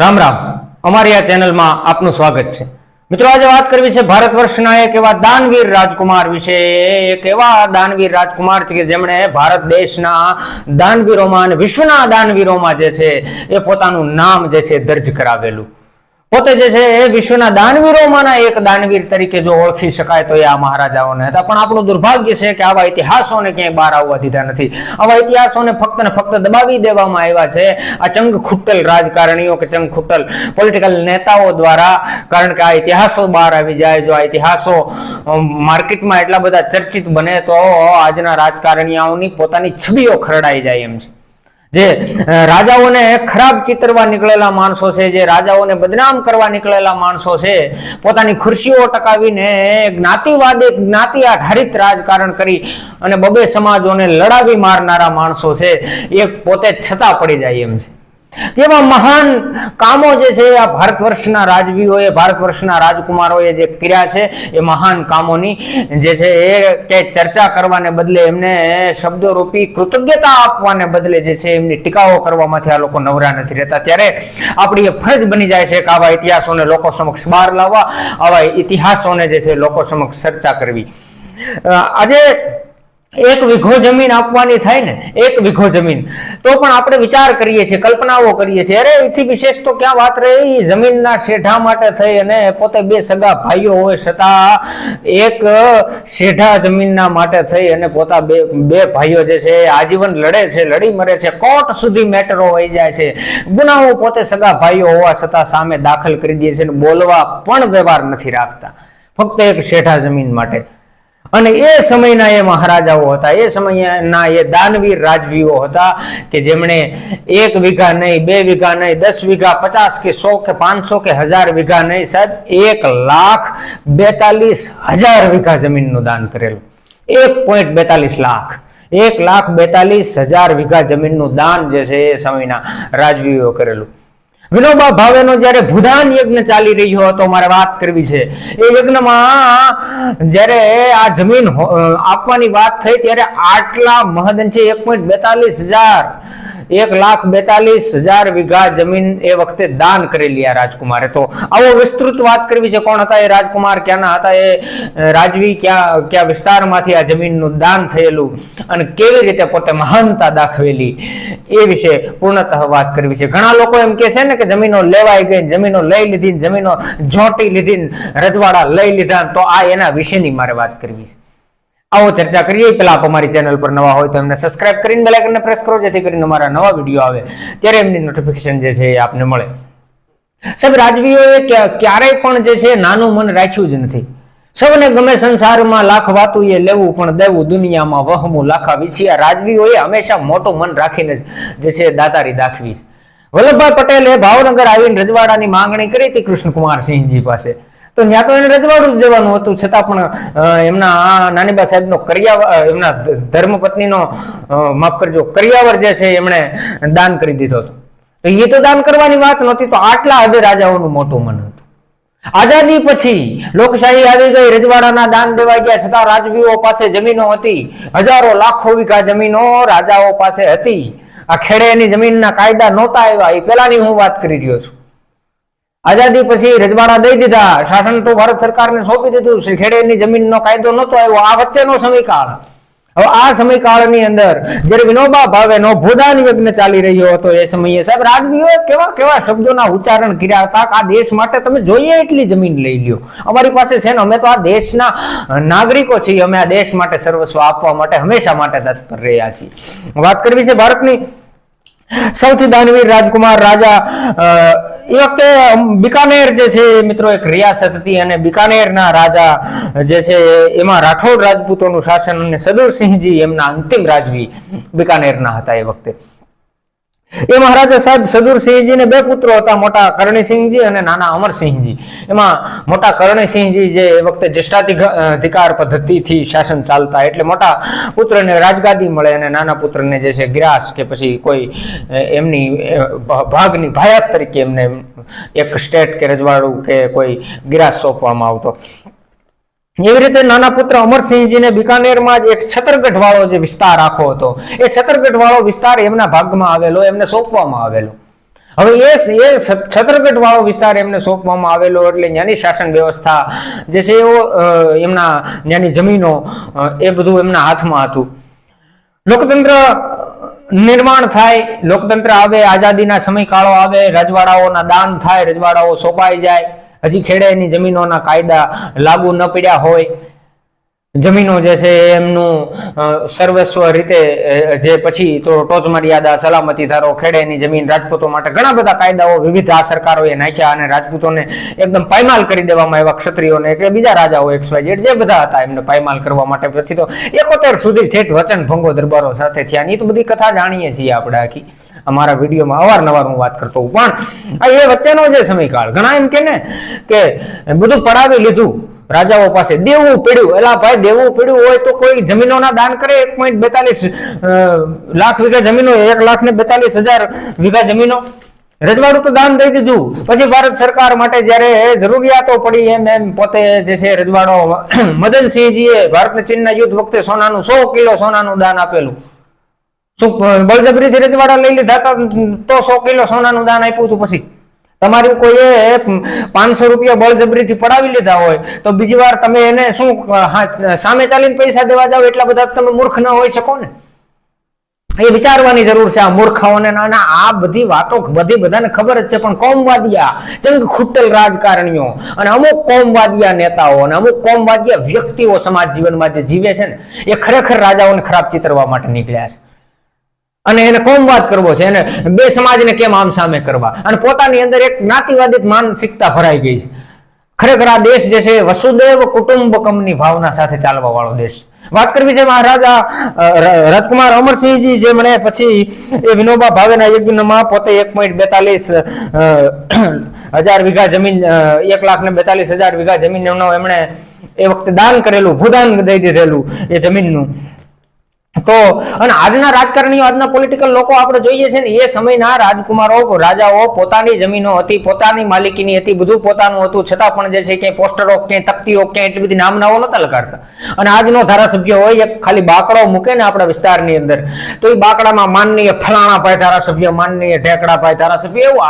રામ રામ. અમારી આ ચેનલમાં આપનું સ્વાગત છે. મિત્રો, આજે વાત કરવી છે ભારત વર્ષના એક એવા દાનવીર રાજકુમાર વિશે. એક એવા દાનવીર રાજકુમાર છે કે જેમણે ભારત દેશના દાનવીરોમાં અને વિશ્વના દાનવીરોમાં જે છે એ પોતાનું નામ જે છે દર્જ કરાવેલું. પોતે જે છે એ વિશ્વના દાનવીરોમાંના એક દાનવીર તરીકે જો ઓળખી શકાય તો એ આ મહારાજાઓને હતા. પણ આપણું દુર્ભાગ્ય છે કે આવા ઇતિહાસોને ક્યાંય બહાર આવવા દીધા નથી. આવા ઇતિહાસોને ફક્ત ને ફક્ત દબાવી દેવામાં આવ્યા છે આ ચંગ ખૂટલ રાજકારણીઓ કે ચંગ ખૂટલ પોલિટિકલ નેતાઓ દ્વારા. કારણ કે આ ઇતિહાસો બહાર આવી જાય, જો આ ઇતિહાસો માર્કેટમાં એટલા બધા ચર્ચિત બને તો આજના રાજકારણીઓની પોતાની છબીઓ ખરડાઈ જાય એમ છે. જે રાજાઓને ખરાબ ચિતરવા નીકળેલા માણસો છે, જે રાજાઓને બદનામ કરવા નીકળેલા માણસો છે, પોતાની ખુરશીઓ ટકાવીને જ્ઞાતિવાદે જ્ઞાતિ આધારિત રાજકારણ કરી અને બબે સમાજોને લડાવી મારનારા માણસો છે એ પોતે છતાં પડી જાય એમ છે. એવા મહાન કામો જે છે, આ ભારત વર્ષના રાજવીઓએ, ભારત વર્ષના રાજકુમારોએ જે કર્યા છે, એ મહાન કામોની જે છે, એ કે ચર્ચા કરવાને બદલે એમને શબ્દોરૂપી કૃતજ્ઞતા આપવાને બદલે જે છે, એમની ટીકાઓ કરવામાંથી આ લોકો નવરા નથી રહેતા. ત્યારે આપણી એ ફરજ બની જાય છે કે આવા ઇતિહાસોને લોકો સમક્ષ બહાર લાવવા, આવા ઇતિહાસોને જે છે, લોકો સમક્ષ ચર્ચા કરવી. આજે એક વીઘો જમીન આપવાની થાય ને, એક વીઘો જમીન. તો પણ આપણે વિચાર કરીએ છીએ, કલ્પનાઓ કરીએ છીએ, અરે, એથી વિશેષ તો ક્યાં વાત રહી? જમીનના શેઢા માટે થઈ અને પોતે બે સગા ભાઈઓ હોય છતાં એક શેઢા જમીનના માટે થઈ અને પોતા બે બે ભાઈઓ જે છે એ આજીવન લડે છે, લડી મરે છે, કોર્ટ સુધી મેટરો વહી જાય છે. ગુનાઓ પોતે સગા ભાઈઓ હોવા છતાં સામે દાખલ કરી દે છે અને બોલવા પણ વ્યવહાર નથી રાખતા. ફક્ત એક શેઢા જમીન માટે. અને એ સમયના એ મહારાજાઓ હતા. એ સમયના એ દાનવીર રાજવીઓ હતા કે જેમણે એક વીઘા નહીં, બે વીઘા નહીં, દસ વીઘા, પચાસ કે સો કે પાંચસો કે હજાર વીઘા નહીં, સાહેબ, એક લાખ બેતાલીસ હજાર વીઘા જમીનનું દાન કરેલું. એક પોઈન્ટ બેતાલીસ લાખ. એક લાખ બેતાલીસ હજાર વીઘા જમીનનું દાન જે છે એ સમયના રાજવીઓ કરેલું. વિનોબા ભાવેનો જ્યારે ભૂદાન યજ્ઞ ચાલી રહ્યો હતો, મારે વાત કરવી છે. એ યજ્ઞમાં જ્યારે આ જમીન આપવાની વાત થઈ ત્યારે આટલા મહદઅંશે એક પોઈન્ટ બેતાલીસ હજાર એક લાખ બેતાલીસ હજાર વીઘા જમીન એ વખતે દાન કરેલી આ રાજકુમારે. તો આવો વિસ્તૃત વાત કરવી છે કોણ હતા એ રાજકુમાર, ક્યાંના હતા એ રાજવી, ક્યાં, કયા વિસ્તારમાંથી આ જમીનનું દાન થયેલું અને કેવી રીતે પોતે મહાનતા દાખવેલી એ વિશે પૂર્ણતઃ વાત કરવી છે. ઘણા લોકો એમ કે છે ને કે જમીનો લેવાઈ ગઈ, જમીનો લઈ લીધી, જમીનો ઝોંટી લીધી, રજવાડા લઈ લીધા, તો આ એના વિશેની મારે વાત કરવી છે. આવો ચર્ચા કરીએ. પેલા આપ અમારી ચેનલ પર નવા હોય તો એમને સબસ્ક્રાઇબ કરીને બેલ આઇકનને પ્રેસ કરો, જેથી કરીને અમારા નવા વીડિયો આવે. ત્યારે એમની નોટિફિકેશન જે છે એ આપને મળે. સાહેબ, રાજવીઓએ ક્યા- ક્યારેય પણ જે છે નાનું મન રાખ્યું જ નથી. સૌને ગમે સંસારમાં લાખ વાતું એ લેવું, પણ દેવું દુનિયામાં વહમું લાખા વિછિયા. રાજવીઓએ હંમેશા મોટું મન રાખીને જે છે દાતારી દાખવી વલ્લભભાઈ પટેલે ભાવનગર આવીને રજવાડાની માંગણી કરી હતી કૃષ્ણકુમાર સિંહજી પાસે. તો ત્યાં તો એને રજવાડું જ દેવાનું હતું. છતાં પણ એમના આ નાનીબા સાહેબનો કરિયાવર એમના ધર્મપત્નીનો માફ કરજો, કરિયાવર જે છે એમણે દાન કરી દીધો હતો. તો એ તો દાન કરવાની વાત નહોતી, તો આટલા હદે રાજાઓનું મોટું મન હતું. આઝાદી પછી લોકશાહી આવી ગઈ, રજવાડાના દાન દેવાઈ ગયા, છતાં રાજવીઓ પાસે જમીનો હતી. હજારો લાખો વીઘા જમીનો રાજાઓ પાસે હતી. આ ખેડેની જમીનના કાયદા નહોતા આવ્યા, એ પેલાની હું વાત કરી રહ્યો છું. આઝાદી પછી રજવાડા દઈ દીધા. શાસન તો ભારત સરકારને સોંપી દીધું. શ્રી ખેડેની જમીનનો કાયદો નહોતો આવ્યો. આ વચ્ચેનો સમયકાળ. હવે આ સમયકાળની અંદર જ્યારે વિનોબા ભાવેનો ભોદાન યજ્ઞ ચાલી રહ્યો હતો એ સમયે સાહેબ રાજવીઓએ કેવા કેવા શબ્દોના ઉચ્ચારણ કર્યા હતા આ દેશ માટે તમે જોઈએ એટલી જમીન લઈ લ્યો. અમારી પાસે છે ને અમે તો આ દેશના નાગરિકો છીએ. અમે આ દેશ માટે સર્વસ્વ આપવા માટે હંમેશા માટે તત્પર રહ્યા છીએ. વાત કરવી છે ભારતની. સૌથી દાનવીર રાજકુમાર રાજા એ વખતે બિકાનેર જે છે મિત્રો એક રિયાસત હતી અને બિકાનેરના રાજા જે છે, એમાં રાઠોડ રાજપૂતોનું શાસન અને સદુરસિંહજી એમના અંતિમ રાજવી બિકાનેરના હતા એ વખતે. એ મહારાજા સાહેબ સદુરસિંહજી ને બે પુત્રો હતા, મોટા કરણીસિંહજી અને નાના અમરસિંહજી. એમાં મોટા કરણીસિંહજી જે વખતે જ્યેષ્ઠાધિકાર પદ્ધતિથી શાસન ચાલતા એટલે મોટા પુત્રને રાજગાદી મળે અને નાના પુત્રને જે છે ગ્રાસ કે પછી કોઈ એમની ભાગની ભાયાત તરીકે એમને એક સ્ટેટ કે રજવાડું કે કોઈ ગ્રાસ સોંપવામાં આવતો. એવી રીતે નાના પુત્ર અમરસિંહજીને બિકાનેરમાં જ એક છતરગઢ વાળો જે વિસ્તાર આખો હતો, એ છતરગઢ વાળો વિસ્તાર એમના ભાગમાં આવેલો, એમને સોંપવામાં આવેલો. હવે એ એ છત્રગઢ વાળો વિસ્તાર એમને સોંપવામાં આવેલો એટલે ત્યાંની શાસન વ્યવસ્થા જે છે એવો એમના ત્યાંની જમીનો એ બધું એમના હાથમાં હતું. લોકતંત્ર નિર્માણ થાય, લોકતંત્ર આવે, આઝાદીના સમયગાળો આવે, રજવાડાઓના દાન થાય, રજવાડાઓ સોંપાઈ જાય. હજી ખેડેની જમીનોના કાયદા લાગુ ન પડ્યા હોય જમીનો જે છે એમનું સર્વસ્વ રીતે જે પછી તો ટોચ મર્યાદા સલામતી ધારો, ખેડેની જમીન, રાજપૂતો માટે ઘણા બધા કાયદાઓ વિવિધ આ સરકારોએ નાખ્યા અને રાજપૂતોને એકદમ પાયમાલ કરી દેવામાં આવ્યા, ક્ષત્રિયોને કે બીજા રાજાઓ એક્સ વાય જે બધા હતા એમને પાયમાલ કરવા માટે. પછી તો એકોતેર સુધી ઠેઠ વચન ભંગો દરબારો સાથે થયા ની તો બધી કથા જાણીએ છીએ આપણે આખી. અમારા વિડીયોમાં અવારનવાર હું વાત કરતો પણ આ એ વચ્ચેનો જે સમયકાળ, ઘણા એમ કે ને કે બધું પડાવી લીધું. રાજાઓ પાસે દેવું પડ્યું. એલા ભાઈ, દેવું પડ્યું હોય તો કોઈ જમીનોના દાન કરે. એક પોઈન્ટ બેતાલીસ લાખ વીઘા જમીનો, એક લાખ ને બેતાલીસ હજાર વીઘા જમીનો. રજવાડું તો દાન દઈ દીધું. પછી ભારત સરકાર માટે જ્યારે જરૂરિયાતો પડી, એમ એમ, પોતે જે છે રજવાડો મદનસિંહજીએ ભારત ને ચીનના યુદ્ધ વખતે સોનાનું, સો કિલો સોનાનું દાન આપેલું. શું બળજબરીથી રજવાડા લઈ લીધા તો સો કિલો સોનાનું દાન આપ્યું હતું પછી. તમારી કોઈએ પાંચસો રૂપિયા બળજબરીથી પડાવી લીધા હોય, તો બીજી વાર તમે એને શું સામે ચાલીને પૈસા દેવા જાવ એટલા બધા તમે મૂર્ખ ન હોઈ શકો ને. એ વિચારવાની જરૂર છે આ મૂર્ખાઓને. ના આ બધી વાતો બધી બધાને ખબર જ છે, પણ કોમવાદિયા ચંગ ખૂટેલ રાજકારણીઓ અને અમુક કોમવાદિયા નેતાઓ અને અમુક કોમવાદિયા વ્યક્તિઓ સમાજ જીવનમાં જે જીવે છે ને, એ ખરેખર રાજાઓને ખરાબ ચિતરવા માટે નીકળ્યા છે. અને એને કોમવાદ કરવો છે, એને બે સમાજને કેમ આમ સામે કરવા? અને પોતાની અંદર એક જ્ઞાતિવાદિત માનસિકતા ભરાઈ ગઈ છે. ખરેખર આ દેશ જે છે વસુદેવ કુટુંબકમની ભાવના સાથે ચાલવા વાળો દેશ વાત કરવી છે મહારાજા રથકુમાર અમરસિંહજી, જે મને પછી એ વિનોબા ભાવેના યજ્ઞમાં પોતે એક પોઈન્ટ બેતાલીસ હજાર વીઘા જમીન એક લાખ ને બેતાલીસ હજાર વીઘા જમીન એમણે એ વખતે દાન કરેલું, ભૂદાન દઈ દીધેલું એ જમીનનું. તો, અને આજના રાજકારણીઓ, આજના પોલિટિકલ લોકો આપણે જોઈએ છે ને, એ સમયના રાજકુમારો, રાજાઓ પોતાની જમીનો હતી, પોતાની માલિકીની હતી, બધું પોતાનું હતું, છતાં પણ જે છે ક્યાંય પોસ્ટરો, ક્યાંય તકતીઓ, ક્યાંય એટલી બધી નામનાઓ નતા લગાડતા. અને આજનો ધારાસભ્ય હોય, એક ખાલી બાકડો મૂકે ને આપણા વિસ્તારની અંદર. તો એ બાકડામાં માનનીય ફલાણા ભાઈ ધારાસભ્ય, માનનીય ઢેકડા ભાઈ ધારાસભ્ય, એવું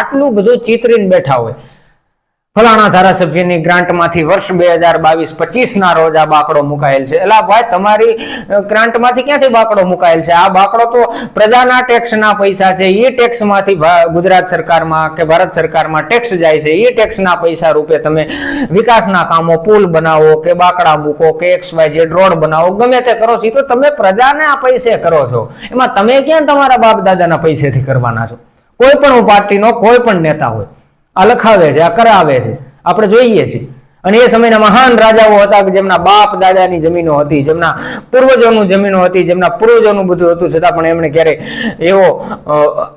આટલું બધું ચિતરીને બેઠા હોય. ફલાણા ધારાસભ્યની ગ્રાન્ટમાંથી વર્ષ બે હજાર બાવીસ પચીસ ના રોજ આ બાકડો મુકાયેલ છે. એલા ભાઈ, તમારી ગ્રાન્ટમાંથી ક્યાંથી બાકડો મુકાયેલ છે? આ બાકડો તો પ્રજાના ટેક્સના પૈસા છે. એ ટેક્સમાંથી ગુજરાત સરકારમાં કે ભારત સરકારમાં ટેક્સ જાય છે. એ ટેક્સના પૈસા રૂપે તમે વિકાસના કામો, પુલ બનાવો કે બાકડા મૂકો કે એક્સ વાય જેડ રોડ બનાવો, ગમે તે કરો છો તો તમે પ્રજાને આ પૈસે કરો છો. એમાં તમે ક્યાં તમારા બાપ દાદાના પૈસેથી કરવાના છો? કોઈ પણ પાર્ટીનો, કોઈ પણ નેતા હોય. આ લખાવે છે, આ કરાવે છે. આપણે જોઈએ છીએ. અને એ સમયના મહાન રાજાઓ હતા કે જેમના બાપ દાદાની જમીનો હતી, જેમના પૂર્વજોનું જમીનો હતી, જેમના પૂર્વજોનું બધું હતું, છતાં પણ એમણે ક્યારે એવો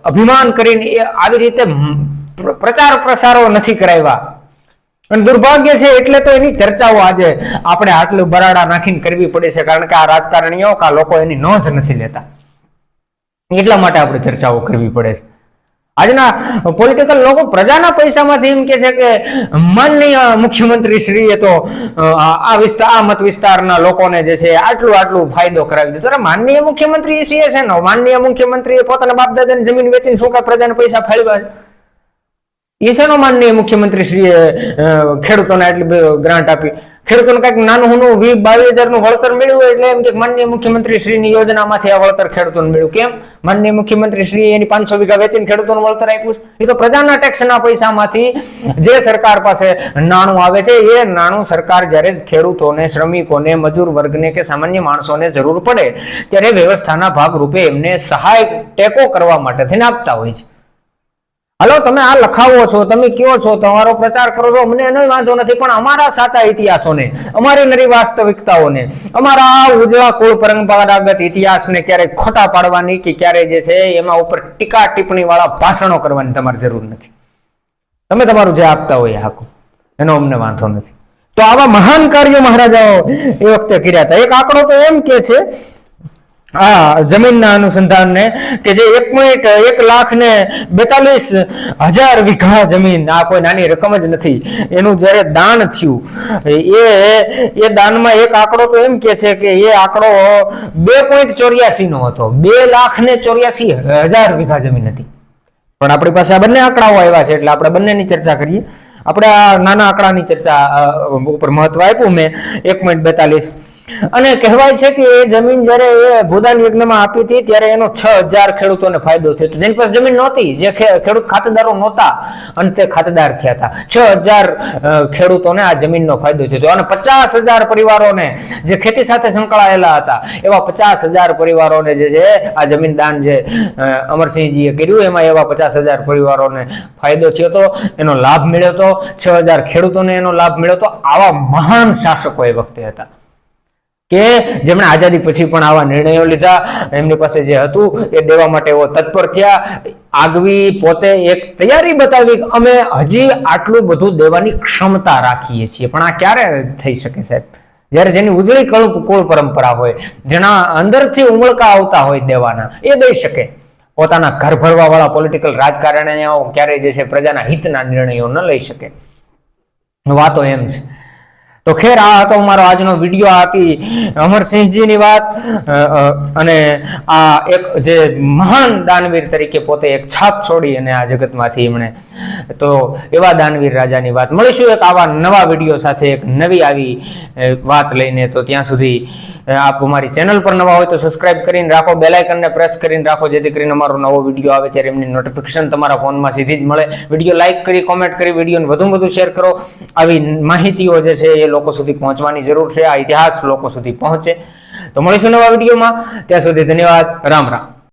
અભિમાન કરીને એ આવી રીતે પ્રચાર પ્રસારો નથી કરાવ્યા. અને દુર્ભાગ્ય છે, એટલે તો એની ચર્ચાઓ આજે આપણે આટલું બરાડા નાખીને કરવી પડે છે, કારણ કે આ રાજકારણીઓ કે લોકો એની નોંધ નથી લેતા. એટલા માટે આપણે ચર્ચાઓ કરવી પડે છે. આજના પોલિટિકલ લોકો પ્રજાના પૈસામાંથી એમ કે છે કે માનનીય મુખ્યમંત્રી શ્રીએ તો આ વિસ્તાર, આ મત વિસ્તારના લોકોને જે છે આટલું આટલું ફાયદો કરાવી દીધો. અરે માનનીય મુખ્યમંત્રી શ્રીએ છે ને? માનનીય મુખ્યમંત્રીએ પોતાના બાપ દાદાની જમીન વેચીને શું કાંઈ પ્રજાના પૈસા ફાળવ્યા છે? એ શેનો માનનીય મુખ્યમંત્રી શ્રીએ ખેડૂતોને આટલી ગ્રાન્ટ આપી? ખેડૂતોને કંઈક નાનું હું વી બાવીસ હજારનું વળતર મળ્યું એટલે એમ કે માનનીય મુખ્યમંત્રી શ્રીની યોજનામાંથી આ વળતર ખેડૂતોને મળ્યું. કેમ? માનનીય મુખ્યમંત્રી શ્રી એની પાંચસો વીઘા વેચીને ખેડૂતોને વળતર આપ્યું એ તો પ્રજાના ટેક્સના પૈસામાંથી જે સરકાર પાસે નાણું આવે છે, એ નાણું સરકાર જ્યારે ખેડૂતોને, શ્રમિકોને, મજૂર વર્ગને કે સામાન્ય માણસોને જરૂર પડે, ત્યારે વ્યવસ્થાના ભાગરૂપે એમને સહાય ટેકો કરવા માટે થઈને આપતા હોય છે. હાલો, તમે આ લખાવો છો, તમે કયો છો, તમારો પ્રચાર કરો છો, મને એનો વાંધો નથી, પણ અમારા સાચા ઇતિહાસોને, અમારી નરી વાસ્તવિકતાઓને, અમારા ઉજળા કુળ પરંપરાગત ઇતિહાસને ક્યારેય ખોટા પાડવાની કે ક્યારે જે છે એમાં ઉપર ટીકા ટિપ્પણી વાળા ભાષણો કરવાની તમારે જરૂર નથી. તમે તમારું જે આપતા હોય હાકો. એનો અમને વાંધો નથી. તો આવા મહાન કાર્યો મહારાજાઓ એ વખતે કર્યા હતા. એક આંકડો તો એમ કે છે આ જમીનના અનુસંધાનને કે જે એક પોઈન્ટ એક લાખ ને બેતાલીસ હજાર વીઘા જમીન આ કોઈ નાની રકમ જ નથી. એનું જ્યારે દાન થયું, એ એ દાનમાં એક આંકડો તો એમ કે છે કે એ આંકડો બે પોઈન્ટ ચોર્યાસી નો હતો. બે લાખ ને ચોર્યાસી હજાર વીઘા જમીન હતી. પણ આપણી પાસે આ બંને આંકડાઓ આવ્યા છે, એટલે આપણે બંનેની ચર્ચા કરીએ. આપણે આ નાના આંકડાની ચર્ચા ઉપર મહત્વ આપ્યું. મેં એક પોઈન્ટ બેતાલીસ અને કહેવાય છે કે એ જમીન જ્યારે એ ભૂદાન યજ્ઞમાં આપી હતી, ત્યારે એનો છ હજાર ખેડૂતોને ફાયદો થયો હતો. જેની પાસે જમીન નહોતી, જે ખેડૂત ખાતેદારો નહોતા, અને તે ખાતેદાર થયા હતા. છ હજાર ખેડૂતોને આ જમીનનો ફાયદો થયો હતો. અને પચાસ હજાર પરિવારોને જે ખેતી સાથે સંકળાયેલા હતા, એવા પચાસ હજાર પરિવારોને જે છે, આ જમીન દાન જે અમરસિંહજીએ કર્યું, એમાં એવા પચાસ હજાર પરિવારોને ફાયદો થયો હતો, એનો લાભ મળ્યો હતો. છ હજાર ખેડૂતોને એનો લાભ મળ્યો હતો. આવા મહાન શાસકો એ વખતે હતા. કે જેમણે આઝાદી પછી પણ આવા નિર્ણયો લીધા, એમની પાસે જે હતું એ દેવા માટે એવો તત્પર થયા. આગવી પોતે એક તૈયારી બતાવી અમે હજી આટલું બધું દેવાની ક્ષમતા રાખીએ છીએ. પણ આ ક્યારે થઈ શકે સાહેબ? જ્યારે જેની ઉજળી કળ કુળ પરંપરા હોય, જેના અંદરથી ઉમળકા આવતા હોય દેવાના, એ દઈ શકે. પોતાના ઘર ભરવા વાળા પોલિટિકલ રાજકારણીઓ ક્યારેય જે છે પ્રજાના હિતના નિર્ણયો ન લઈ શકે. વાતો એમ છે. તો ખેર, આ હતો અમારો આજનો વીડિયો આ હતી અમરસિંહજીની વાત. અને આ એક જે મહાન દાનવીર તરીકે પોતે એક છાપ છોડી અને આ જગતમાંથી એમણે, તો એવા દાનવીર રાજાની વાત. મળીશું એક આવા નવા વીડિયો સાથે, એક નવી આવી વાત લઈને. તો ત્યાં સુધી આપ અમારી ચેનલ પર નવા હોય તો સબસ્ક્રાઇબ કરીને રાખો બેલાઇકનને પ્રેસ કરીને રાખો, જેથી કરીને અમારો નવો વીડિયો આવે ત્યારે એમની નોટિફિકેશન તમારા ફોનમાં સીધી જ મળે. વીડિયો લાઇક કરી કોમેન્ટ કરી વિડીયોને વધુ વધુ શેર કરો. આવી માહિતીઓ જે છે એ લોકો સુધી પહોંચવાની જરૂર છે, આ ઇતિહાસ લોકો સુધી પહોંચે. તો મળીશું નવા વિડીયોમાં. ત્યાં સુધી ધન્યવાદ. રામ રામ.